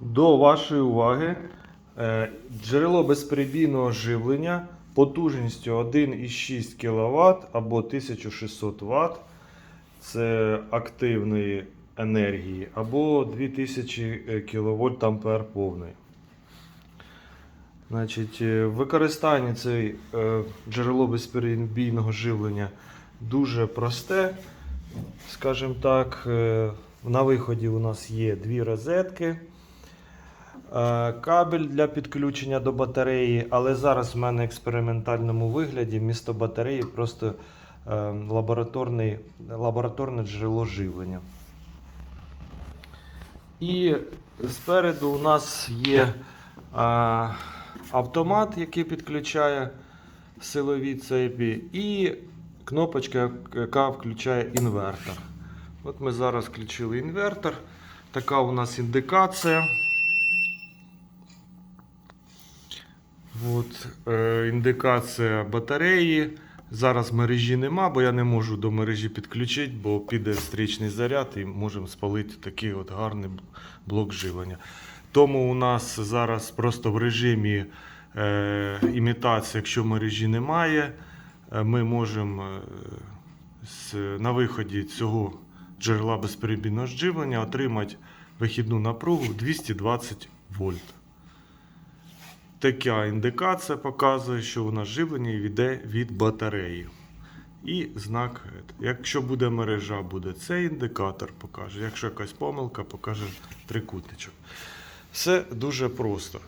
До вашої уваги е, джерело безперебійного живлення потужністю 1,6 кВт або 1600 Вт. Це активної енергії, або 2000 кВт ампер повний. Значить, е, в використанні це е, джерело безперебійного живлення дуже просте. Скажімо так, е, на виході у нас є дві розетки, е, кабель для підключення до батареї, але зараз в мене в експериментальному вигляді вмісто батареї просто е, лабораторний, лабораторне джерело живлення. І спереду у нас є а, автомат, який підключає силові цепі, і кнопочка, яка включає інвертор. От ми зараз включили інвертор. Така у нас індикація. От, е, індикація батареї. Зараз мережі нема, бо я не можу до мережі підключити, бо піде стрічний заряд і можемо спалити такий от гарний блок живлення. Тому у нас зараз просто в режимі е, імітації, якщо мережі немає, е, ми можемо е, на виході цього джерела безперебійного живлення отримати вихідну напругу 220 вольт. Така індикація показує, що у нас живлення йде від батареї. І знак. Якщо буде мережа, буде цей індикатор покаже. Якщо якась помилка, покаже трикутничок. Все дуже просто.